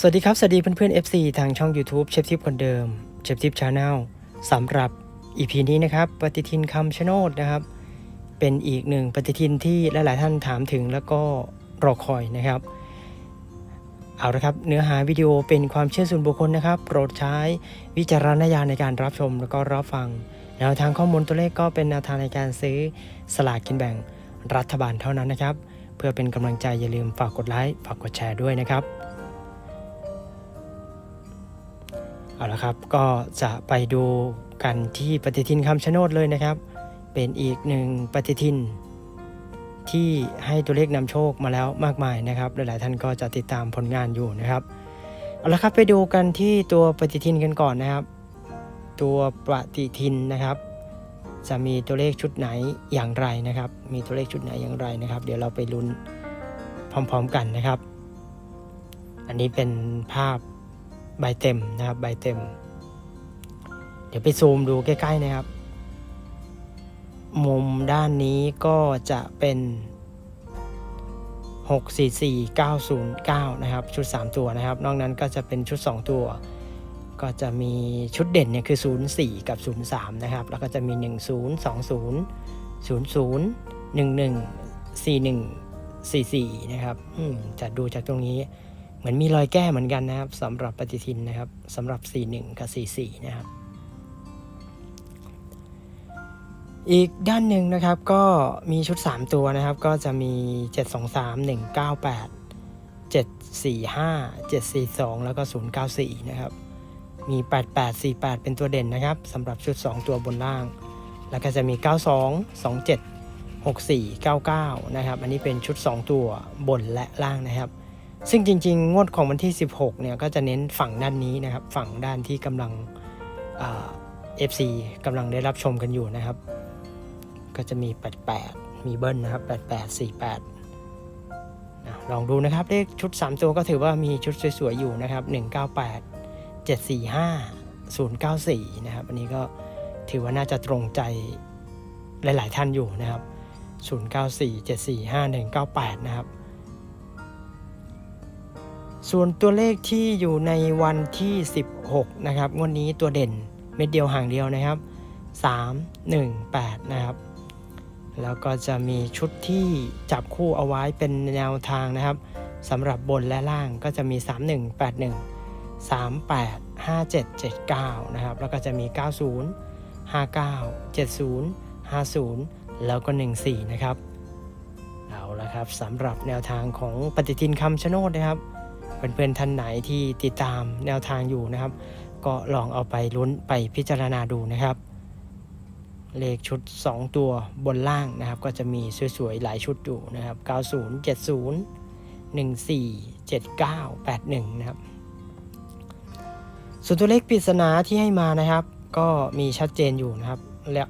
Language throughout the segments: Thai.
สวัสดีครับ สวัสดีเพื่อนๆ FC ทางช่อง YouTube เชฟทิปคนเดิมเชฟทิปชาแนลสำหรับ EP นี้นะครับปฏิทินคำชะโนดนะครับ เป็นอีกหนึ่งปฏิทินที่หลายๆท่านถามถึงแล้วก็รอคอยนะครับ เอาละครับ เนื้อหาวิดีโอเป็นความเชื่อส่วนบุคคลนะครับ โปรดใช้วิจารณญาณในการรับชมแล้วก็รับฟังแนวทางข้อมูลตัวเลขก็เป็นแนวทางในการซื้อสลากกินแบ่งรัฐบาลเท่านั้นนะครับ เพื่อเป็นกำลังใจอย่าลืมฝากกดไลค์ฝากกดแชร์ด้วยนะครับ เอาละครับ ก็จะไปดูกันที่ปฏิทินคำชะโนดเลยนะครับ เป็นอีกหนึ่งปฏิทิน ที่ให้ตัวเลขนำโชคมาแล้วมากมายนะครับ หลายๆท่านก็จะติดตามผลงานอยู่นะครับ เอาละครับไปดูกันที่ตัวปฏิทินกันก่อนนะครับ ตัวปฏิทินนะครับ จะมีตัวเลขชุดไหนอย่างไรนะครับ มีตัวเลขชุดไหนอย่างไรนะครับ เดี๋ยวเราไปลุ้นพร้อม ๆ กันนะครับ อันนี้เป็นภาพ ใบเต็มนะครับใบเต็ม เดี๋ยวไปซูมดูใกล้ๆนะครับ มุมด้านนี้ก็จะเป็น 644909 นะครับ ชุด 3 ตัวนะครับ นอกนั้นก็จะเป็นชุด 2 ตัว ก็จะมีชุดเด่นเนี่ยคือ 04 กับ 03 นะครับ แล้วก็จะมี 10 20 00 11 41 44 นะครับจะดูจากตรงนี้ มือนมีรอยแก้เหมือนกันนะครับสำหรับปฏิทินนะครับสำหรับ 41 กับ 44 นะครับ อีกด้านหนึ่งนะครับก็มีชุด 3 ตัวนะครับ ก็จะมี 723 198 745 742 แล้วก็ 094 นะครับ มี 8848 เป็นตัวเด่นนะครับสำหรับชุด 2 ตัวบนล่าง แล้วก็จะมี 92 27 64 99 นะครับ อันนี้เป็นชุด 2 ตัวบนและล่างนะครับ ซึ่งจริง ๆ งวดของวันที่ 16 เนี่ยก็จะเน้นฝั่งด้านนี้นะครับ ฝั่งด้านที่กำลังเอฟซีกำลังได้รับชมกันอยู่นะครับ ก็จะมี 88 มีเบิ้ลนะครับ 88 48นะลองดูนะครับเลขชุด 3 ตัวก็ถือว่ามีชุดสวยๆอยู่นะครับ 198 745 094 นะครับ อันนี้ก็ถือว่าน่าจะตรงใจหลาย ๆ ท่านอยู่นะครับ 094 745 198 นะครับ ส่วนตัวเลขที่อยู่ในวันที่ 16 นะครับงวดนี้ตัวเด่นเม็ดเดียวห่างเดียวนะครับ 3 1 8 นะครับ แล้วก็จะมีชุดที่จับคู่เอาไว้เป็นแนวทางนะครับสำหรับบนและล่างก็จะมี 31 81 38 57 79 นะครับ แล้วก็จะมี 90 59 70 50 แล้วก็ 14 นะครับ เอาละครับสำหรับแนวทางของปฏิทินคำชะโนดนะครับ เพื่อนๆท่านไหนที่ติดตามแนวทางอยู่นะครับ ก็ลองเอาไปลุ้นไปพิจารณาดูนะครับ เลขชุด 2 ตัวบนล่างนะครับ ก็จะมีสวยๆหลายชุดอยู่นะครับ 90 70 14 79 81 นะครับ ส่วนตัวเลขปริศนาที่ให้มานะครับ ก็มีชัดเจนอยู่นะครับและ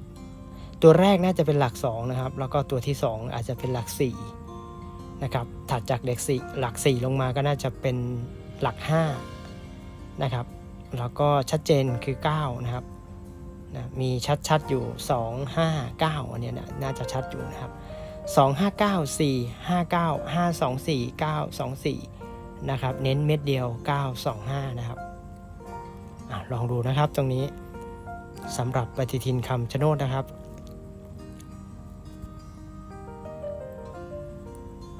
ตัวแรกน่าจะเป็นหลัก2นะครับ แล้วก็ตัวที่ 2 อาจจะเป็นหลัก 4 นะครับถัดจากเด็กสี่หลัก 4 ลงมาก็น่าจะเป็นหลัก5นะครับแล้วก็ชัดเจนคือ 9 นะครับนะมีชัดๆอยู่ 2 5 9อันนี้นะน่าจะชัดอยู่นะครับ 2 5 9 4 5 9 5 2 4 9 2 4นะครับเน้นเม็ดเดียว 9 2 5 นะครับอลองดูนะครับตรงนี้สำหรับปฏิทินคำชะโนดนะครับ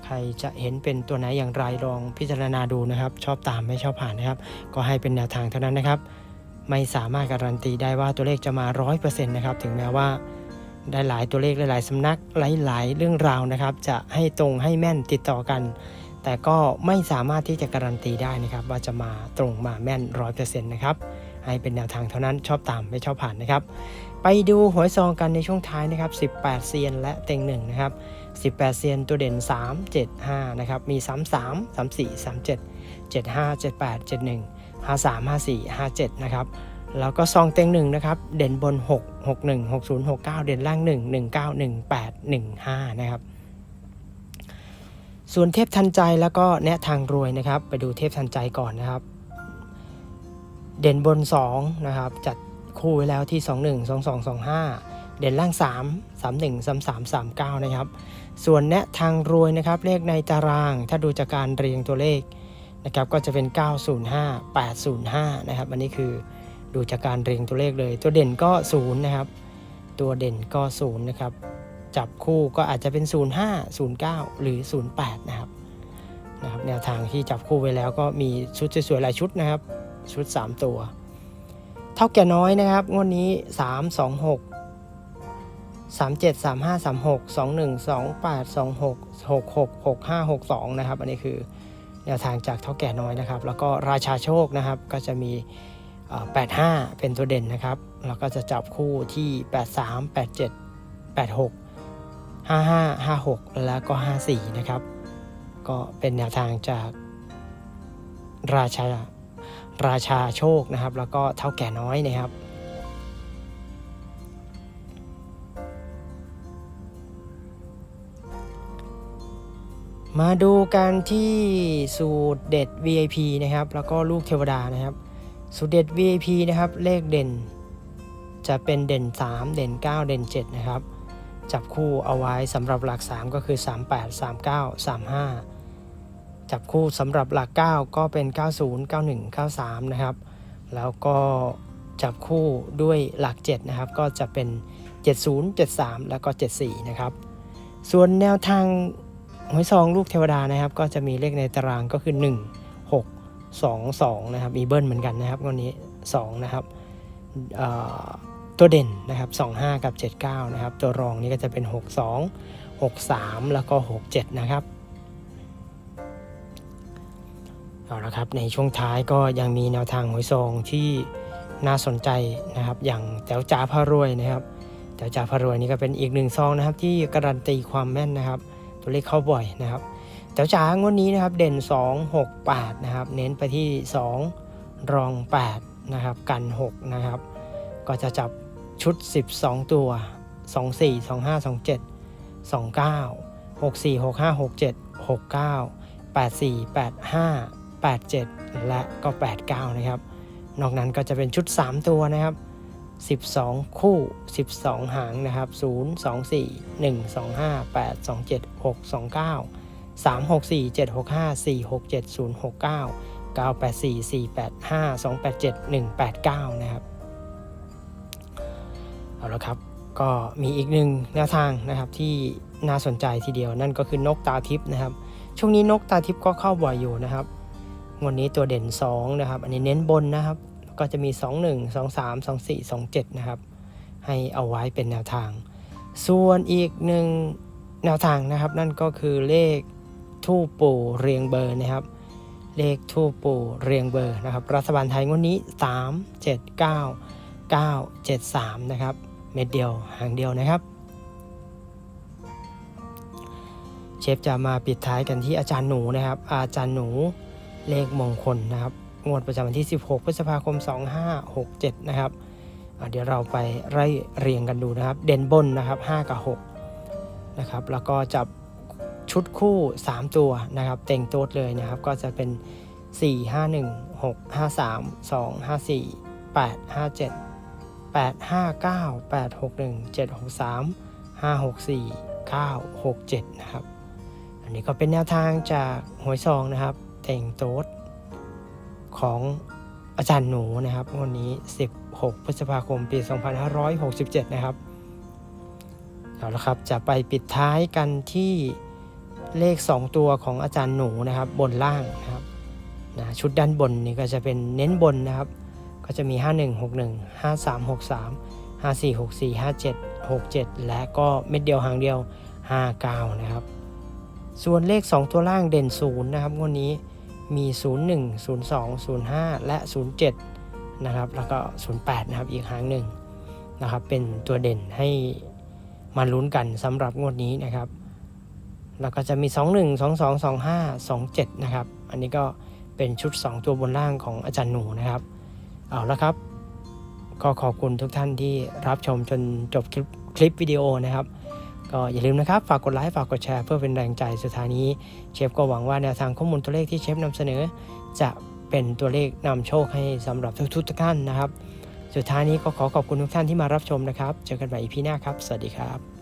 ใครจะเห็นเป็นตัวไหนอย่างไรลองพิจารณาดูนะครับ ชอบตามไม่ชอบผ่านนะครับ ก็ให้เป็นแนวทางเท่านั้นนะครับ ไม่สามารถการันตีได้ว่าตัวเลขจะมา 100%นะครับถึงแม้ว่าได้หลายตัวเลขหลายๆสำนักหลาย ๆ เรื่องราวนะครับ จะให้ตรงให้แม่นติดต่อกัน แต่ก็ไม่สามารถที่จะการันตีได้นะครับ ว่าจะมาตรงมาแม่น 100%นะครับให้เป็นแนวทางเท่านั้นชอบตามไม่ชอบผ่านนะครับ ไปดูหวยซองกันในช่วงท้ายนะครับ 18 เซียนและเต็งหนึ่งนะครับ 18 เซียนตัวเด่น 3 7 5 นะครับ มี 33 34 37 75 78 71 53 54 57 นะครับ แล้วก็ซองเต็งหนึ่งนะครับ เด่นบน 6 61 60 69 เด่นล่าง 1 19 18 15 นะครับ ส่วนเทพทันใจแล้วก็แนะทางรวยนะครับ ไปดูเทพทันใจก่อนนะครับ เด่นบน 2 นะครับ จัดคู่ไว้แล้วที่ 21 22 25 เด่นล่าง 3 31 33 39 นะครับ ส่วนแนะทางรวยนะครับเลขในตาราง ถ้าดูจากการเรียงตัวเลขนะครับก็จะเป็น 905 805 นะครับ อันนี้คือดูจากการเรียงตัวเลขเลย ตัวเด่นก็0นะครับ ตัวเด่นก็0นะครับ จับคู่ก็อาจจะเป็น 05 09 หรือ 08 นะครับนะครับแนวทางที่จับคู่ไว้แล้วก็มีชุดสวยๆหลายชุดนะครับ ชุด 3 ตัว เท่าแก่น้อยนะครับ งวดนี้ 3 2 6 3 7 3 5 3 6 2 1 2 8 2 6 6 6 6 5 6 2 นะครับ อันนี้คือแนวทางจากเท่าแก่น้อยนะครับ แล้วก็ราชาโชคนะครับ ก็จะมี 85 เป็นตัวเด่นนะครับ แล้วก็จะจับคู่ที่ 83 87 86 55 56 แล้วก็ 54 นะครับ ก็เป็นแนวทางจากราชาราชาโชคนะครับ แล้วก็เท่าแก่น้อยนะครับ มาดูกันที่สูตรเด็ด VIP นะครับ แล้วก็ลูกเทวดานะครับ สูตรเด็ด VIP นะครับ เลขเด่น จะเป็นเด่น 3 เด่น 9 เด่น 7 นะครับ จับคู่เอาไว้สำหรับหลัก 3 ก็คือ 38 39 35 จับคู่สำหรับหลัก 9 ก็เป็น 90 91 93 นะครับ แล้วก็จับคู่ด้วยหลัก 7 นะครับ ก็จะเป็น 70 73 แล้วก็ 74 นะครับ ส่วนแนวทาง หวยซองลูกเทวดานะครับ ก็จะมีเลขในตารางก็คือ 1 6 2 2นะครับมีเบิ้ลเหมือนกันนะครับวันนี้ 2 นะครับตัวเด่นนะครับ 25 กับ 79 นะครับ ตัวรองนี่ก็จะเป็น 62 63 แล้วก็ 67 นะครับเอาละครับในช่วงท้ายก็ยังมีแนวทางหวยซองที่น่าสนใจนะครับ อย่างแต๋วจ๋าพารวยนะครับแต๋วจ๋าพารวยนี่ก็เป็นอีกหนึ่งซองนะครับ ที่การันตีความแม่นนะครับ ตัวเลขเข้าบ่อยนะครับแต่จ๋างวดนี้นะครับเด่น 2 6 8นะครับเน้นไปที่ 2 รอง8นะครับกัน 6 นะครับ ก็จะจับชุด 12 ตัว 2 4 2 5 2 7 2 9 6 4 6 5 6 7 6 9 8 4 8 5 8 7 และก็ 8 9 นะครับ นอกนั้นก็จะเป็นชุด 3 ตัวนะครับ 12 คู่ 12 หางนะครับ 0 2 4 1 2 5 8 2 7 6 2 9 3 6 4 7 6 5 4 6 7 0 6 9 9 8 4 4 8 5 2 8 7 1 8 9 นะครับ เอาละครับก็มีอีกหนึ่งแนวทางนะครับที่น่าสนใจทีเดียวนั่นก็คือนกตาทิพย์นะครับ ช่วงนี้นกตาทิพย์ก็เข้าบ่อยอยู่นะครับวันนี้ตัวเด่น 2 นะครับ อันนี้เน้นบนนะครับ ก็จะมี 2 1 2 3 2 4 2 7 นะครับ ให้เอาไว้เป็นแนวทาง ส่วนอีกหนึ่งแนวทางนะครับ นั่นก็คือเลขทูปปู่เรียงเบอร์นะครับ เลขทูปปู่เรียงเบอร์นะครับ รัฐบาลไทยงวดนี้ 3 7 9 9 7 3 นะครับ เม็ดเดียวหางเดียวนะครับ เชฟจะมาปิดท้ายกันที่อาจารย์หนูนะครับ อาจารย์หนูเลขมงคลนะครับ งวดประจำวันที่ 16 พฤษภาคม 2567 นะครับเดี๋ยวเราไปไล่เรียงกันดูนะครับ เด่นบนนะครับ 5 กับ 6 นะครับ แล้วก็จับชุดคู่ 3 ตัวนะครับ เต็งโต๊ดเลยนะครับ ก็จะเป็น 4 5 1 6 5 3 2 5 4 8 5 7 8 5 9 8 6 1 7 6 3 5 6 4 9 6 7 นะครับ อันนี้ก็เป็นแนวทางจากหวยซองนะครับ เต่งโต๊ด ของอาจารย์หนูนะครับ วันนี้ 16 พฤษภาคม ปี 2567 นะครับเอาละครับจะไปปิดท้ายกันที่เลข 2 ตัวของอาจารย์หนูนะครับ บนล่างนะครับนะชุดด้านบนนี่ก็จะเป็นเน้นบนนะครับ ก็จะมี 5161 5363 5464 57 67 และก็เม็ดเดียวหางเดียว 59 นะครับ ส่วนเลข 2 ตัวล่างเด่น0นะครับงวดนี้ มี 01 02 05 และ 07 นะครับ แล้วก็ 08 นะครับ อีกหางหนึ่งนะครับ เป็นตัวเด่นให้มาลุ้นกันสำหรับงวดนี้นะครับ แล้วก็จะมี 21 22 25 27 นะครับ อันนี้ก็เป็นชุด 2 ตัวบนล่างของอาจารย์หนูนะครับ เอาละครับ ก็ขอบคุณทุกท่านที่รับชมจนจบคลิปคลิปวิดีโอนะครับ ก็อย่าลืมนะครับ ฝากกดไลค์ฝากกดแชร์เพื่อเป็นแรงใจสุดท้ายนี้ เชฟก็หวังว่าแนวทางข้อมูลตัวเลขที่เชฟนำเสนอ จะเป็นตัวเลขนำโชคให้สำหรับทุกๆท่านนะครับ สุดท้ายนี้ก็ขอขอบคุณทุกท่านที่มารับชมนะครับ เจอกันใหม่อีพีหน้าครับ สวัสดีครับ